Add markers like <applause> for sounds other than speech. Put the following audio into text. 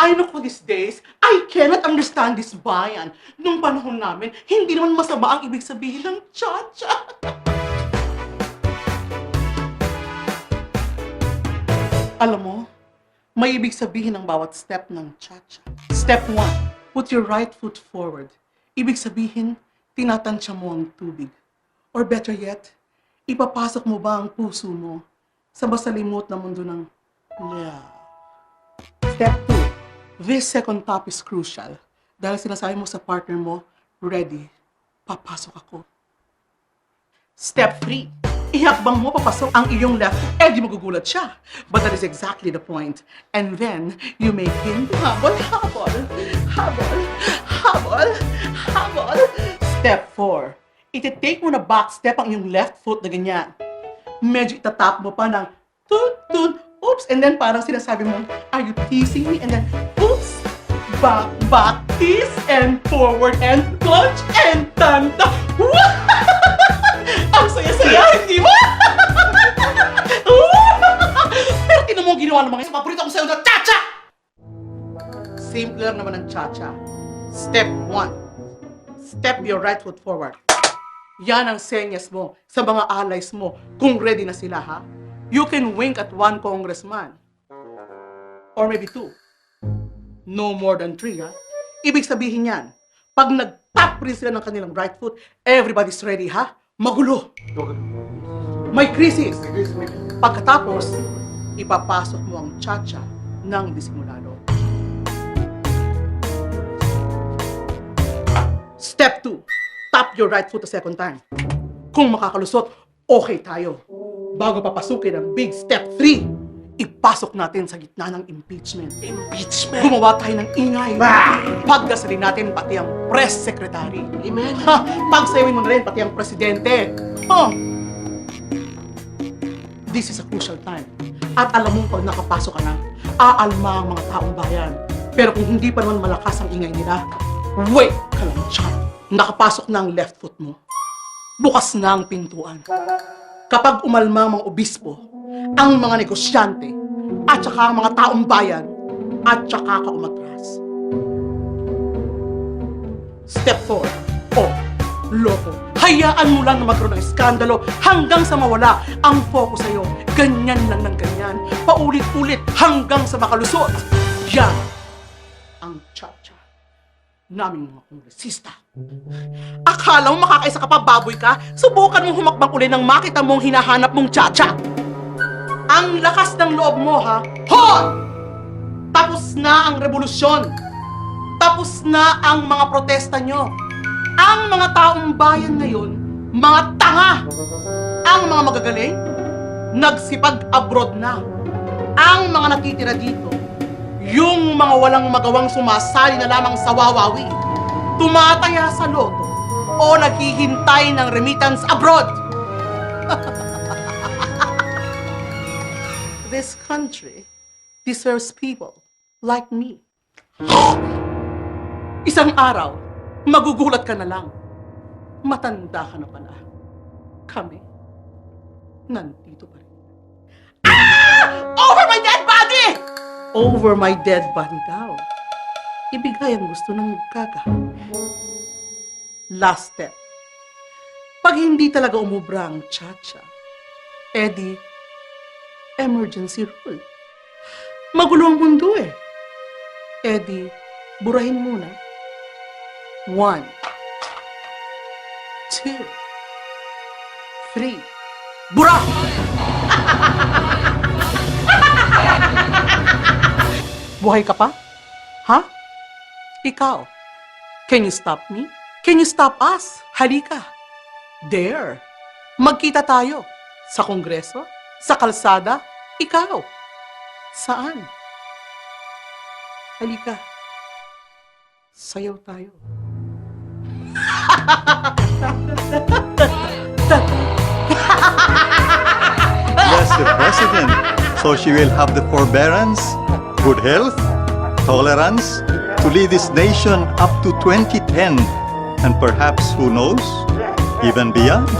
Ay, naku, these days, I cannot understand this bayan. Nung panahon namin, hindi naman masama ang ibig sabihin ng cha-cha. Alam mo, may ibig sabihin ng bawat step ng cha-cha. Step 1, put your right foot forward. Ibig sabihin, tinatansya mo ang tubig. Or better yet, ipapasok mo ba ang puso mo sa masalimot na mundo ng love? Step 2, this second top is crucial. Dahil sinasabi mo sa partner mo, ready, papasok ako. Step 3, ihakbang mo papasok ang iyong left, eh magugulat siya. But that is exactly the point. And then, you make him habol, habol, habol, habol, habol. Step 4, iti-take mo na back step ang iyong left foot na ganyan. Medyo itatap mo pa ng tut, tut, oops, and then parang sinasabi mo, are you teasing me? And then, back, back, tease, and forward, and clutch, and tanta. <laughs> Ang saya-saya, hindi ba? <laughs> Pero tinan mo ang ginawa ng mga isa. Paborito ko sa'yo na cha-cha! Simple lang naman ang cha-cha. Step 1. Step your right foot forward. Yan ang senyas mo sa mga allies mo kung ready na sila, ha? You can wink at one congressman. Or maybe two. No more than three, ha? Ibig sabihin yan, pag nag-tap rin sila ng kanilang right foot, everybody's ready, ha? Magulo! May krisis! Pagkatapos, ipapasok mo ang cha-cha ng disimulado. Step 2. Tap your right foot a second time. Kung makakalusot, okay tayo. Bago papasukin ang big step 3, ipasok natin sa gitna ng impeachment. Impeachment! Gumawa tayo ng ingay. Pagdasalin natin pati ang press secretary. Amen. Ha! Pagsayawin mo na rin pati ang presidente. Huh? This is a crucial time. At alam mo pag nakapasok ka na, aalma ang mga taong bayan. Pero kung hindi pa naman malakas ang ingay nila, wait ka lang dyan. Nakapasok na ang left foot mo. Bukas na ang pintuan. Kapag umalma ang mga obispo, ang mga negosyante, at saka ang mga taong bayan, at saka ka umatras. Step 4. Oh, loko. Hayaan mo lang na magkaroon ng iskandalo hanggang sa mawala ang focus sa'yo. Ganyan lang ng ganyan. Paulit-ulit hanggang sa makalusot. Yan ang cha-cha naming mga kongresista. Akala mo makakaisa ka pa, baboy ka? Subukan mong humakbang uli nang makita mong hinahanap mong cha-cha. Ang lakas ng loob mo, ha? Hoy! Tapos na ang revolusyon. Tapos na ang mga protesta nyo. Ang mga taong bayan ngayon, mga tanga. Ang mga magagaling, nagsipag-abroad na. Ang mga natitira dito, yung mga walang magawang sumasali na lamang sa wawawi, tumataya sa loto, o naghihintay ng remittance abroad. <laughs> This country deserves people like me. Isang araw, magugulat ka na lang. Matanda ka na pala. Kami, nandito pa rin. Ah! Over my dead body! Over my dead body daw. Ibigay ang gusto ng gaga. Last step. Pag hindi talaga umubra ang cha-cha, edi, emergency rule. Magulo ang mundo eh. Edi, burahin muna. One, two, three. Bura! <laughs> Buhay ka pa? Ha? Ikaw? Can you stop me? Can you stop us? Halika. There. Magkita tayo. Sa kongreso? Sa kalsada? Ikaw. Saan? Halika. Sayaw tayo. Yes, the president. So she will have the forbearance, good health, tolerance to lead this nation up to 2010 and perhaps, who knows, even beyond.